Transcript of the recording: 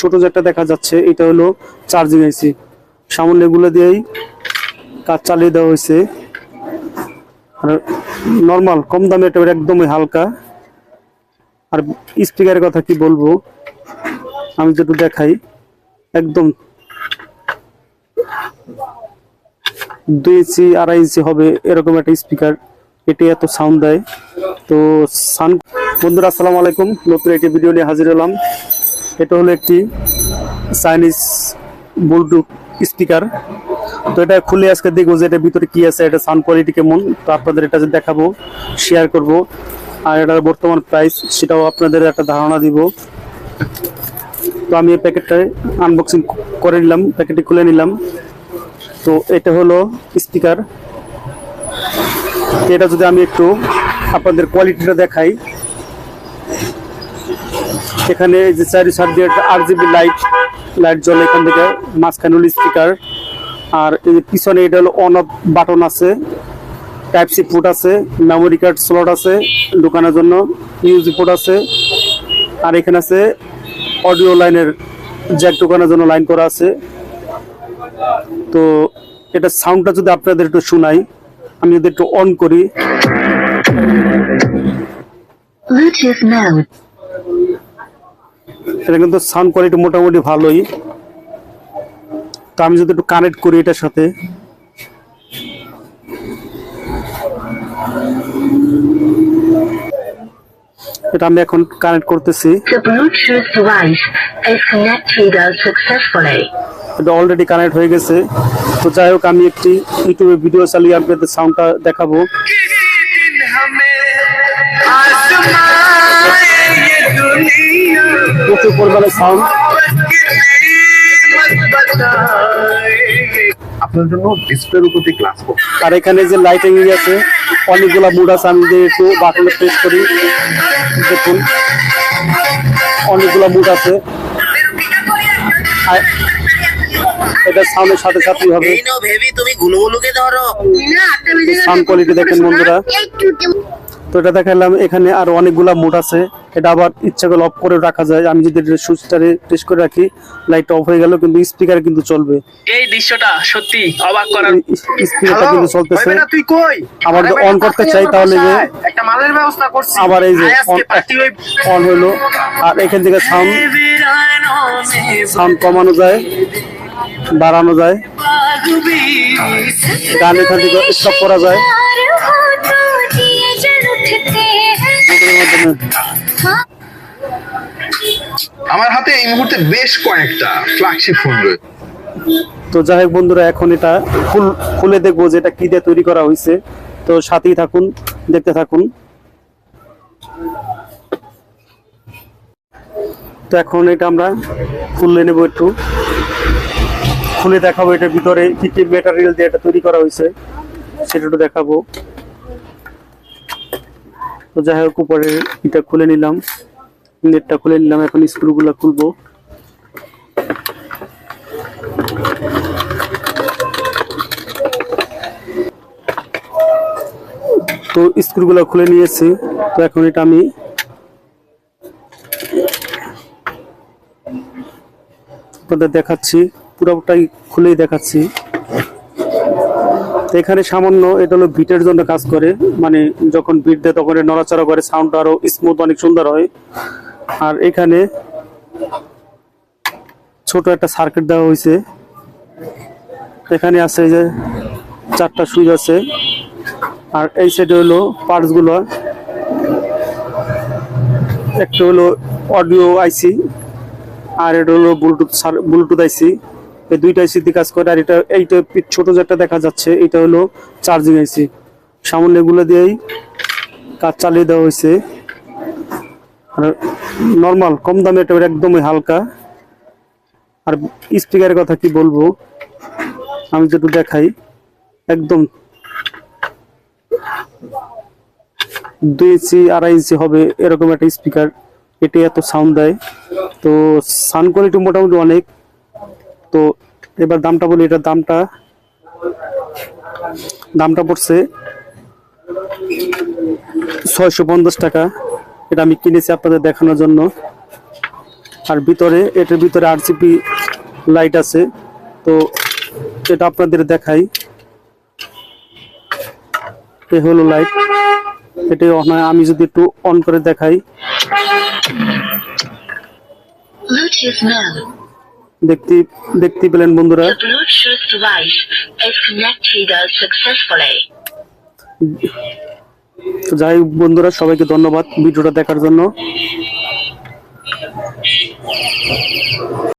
ছোট যেটা দেখা যাচ্ছে, এটা হলো চার্জিং আইসি সামান্য এগুলো দিয়েই কাজ চালিয়ে দেওয়া হয়েছে। আর নর্মাল কম দামে এটা একদমই হালকা। আর স্পিকারের কথা কি বলব, আমি যেটু দেখাই, একদম দুই ইঞ্চি, আড়াই ইঞ্চি হবে এরকম একটা স্পিকার এটি এত সাউন্ড দেয়। তো সান বন্ধুরা, আসসালামু আলাইকুম। নতুন একটি ভিডিও নিয়ে হাজির হলাম। এটা হলো একটি চাইনিজ ব্লুটুথ স্পিকার তো এটা খুলে আজকে দেখব যে এটার ভিতরে কি আছে এটা সাউন্ড কোয়ালিটি কেমন। তো আপনাদের এটা যে দেখাবো শেয়ার করব। আর এটার বর্তমান প্রাইস সেটাও আপনাদের একটা ধারণা দিব। তো আমি এই প্যাকেটটা আনবক্সিং করে নিলাম, প্যাকেটটি খুলে নিলাম। তো এটা হলো স্পিকার এটা যদি আমি একটু আপনাদের কোয়ালিটিটা দেখাই এখানে যে চারি সাত দিয়ে আর জিবি লাইট লাইট জ্বলে এখান থেকে মাঝখানে হলো স্পিকার আর এই পিছনে এটা হলো অন অফ বাটন আছে টাইপ সি ফুট আছে মেমোরি কার্ড স্লট আছে দোকানের জন্য ইউজি পোর্ট আছে। আর এখানে আছে অডিও লাইনের জ্যাক দোকানের জন্য লাইন করা আছে। তো এটা সাউন্ডটা যদি আপনাদের একটু শোনাই, আমি যদি একটু অন করি। Bluetooth mode. এটা কিন্তু সাউন্ড কোয়ালিটি মোটামুটি ভালোই। তো আমি যদি একটু কানেক্ট করি এটার সাথে। এটা আমি এখন কানেক্ট করতেছি। The Bluetooth device is connected successfully. এটা অলরেডি কানেক্ট হয়ে গেছে। তো যাই হোক আমি একটি ইউটিউবে ভিডিও চালিয়ে আপনাদের সাউন্ডটা দেখাবো। প্রচুর পরিমাণে সাউন্ড আপনার জন্য ডিসপ্লের উপর দিয়ে গ্লাস আর এখানে যে লাইটিং আছে অনেকগুলা মুড আছে আমি যে একটু বাটনে প্রেস করি দেখুন অনেকগুলা মুড আছে। এটা সাউন্ডের সাথে সাথেই হবে। সাউন্ড কোয়ালিটি দেখেন বন্ধুরা। তো এটা দেখালাম এখানে আরও অনেকগুলা মুড আছে। এটা আবার ইচ্ছা করলে অফ করে রাখা যায়। আমি যদি সুইচটারে টেস্ট করে রাখি লাইটটা অফ হয়ে গেল কিন্তু স্পিকার কিন্তু চলবে। এই দৃশ্যটা সত্যি অবাক করার স্পিকারটা কিন্তু চলতেছে। না তুই কই? আবার যদি অন করতে চাই তাহলে যে একটা মালের ব্যবস্থা করছি। আবার এই যে অন হলো। আর এখান থেকে সাউন্ড সাউন্ড কমানো যায় বাড়ানো যায়। গান এখান থেকে স্টপ করা যায়। মাধ্যমে। আমার হাতে এই মুহূর্তে বেশ কয়েকটা ফ্ল্যাগশিপ ফোন রয়েছে। তো যাই হোক বন্ধুরা, এখন এটা ফুল খুলে দেখব যে এটা কি দিয়ে তৈরি করা হয়েছে। তো সাথেই থাকুন, দেখতে থাকুন। তো এখন এটা আমরা খুলে নেব একটু। খুলে দেখাবো এটার ভিতরে কি কি ম্যাটেরিয়াল দিয়ে এটা তৈরি করা হয়েছে, সেটা একটু দেখাবো। তো যাই হোক উপরে এটা খুলে নিলাম। নেটটা খুলে নিলাম, এখন স্ক্রুগুলো খুলবো। তো স্ক্রুগুলো খুলে নিয়েছি, তো এখন এটা আমি আপনাদের দেখাচ্ছি, পুরোটাই খুলেই দেখাচ্ছি। এখানে সামান্য এটা হলো বিটের জন্য কাজ করে। মানে যখন বিট দেয় তখন নড়াচড়া করে সাউন্ডটা আরও স্মুথ অনেক সুন্দর হয়। আর এখানে ছোট একটা সার্কিট দেওয়া হয়েছে। এখানে আছে যে চারটা সুইচ আছে। আর এই সাইডে হলো পার্টসগুলো। একটা হলো অডিও আইসি আর এটা হলো ব্লুটুথ ব্লুটুথ আইসি এই দুইটা দিয়ে কাজ করে, আর এটা, এইটা ছোট যেটা দেখা যাচ্ছে, এটা হলো চার্জিং এসি সামান্য এগুলো দিয়েই কাজ চালিয়ে দেওয়া হয়েছে। আর নর্মাল কম দামে এটা একদমই হালকা। আর স্পিকারের কথা কি বলব, আমি যেটু দেখাই, একদম দুই ইঞ্চি, আড়াই ইঞ্চি হবে এরকম একটা স্পিকার এটি এত সাউন্ড দেয়। তো সাউন্ড কোয়ালিটি মোটামুটি অনেক। তো এবার দামটা বলি, এটার দামটা দামটা পড়ছে ছয়শো পঞ্চাশ টাকা। এটা আমি কিনেছি আপনাদের দেখানোর জন্য। আর ভিতরে, এটার ভিতরে আরসিপি লাইট আছে। তো এটা আপনাদের দেখাই। এ হলো লাইট এটা নয় আমি যদি একটু অন করে দেখাই. দেখতে দেখতে পেলেন বন্ধুরা. তো যাই বন্ধুরা সবাইকে ধন্যবাদ ভিডিওটা দেখার জন্য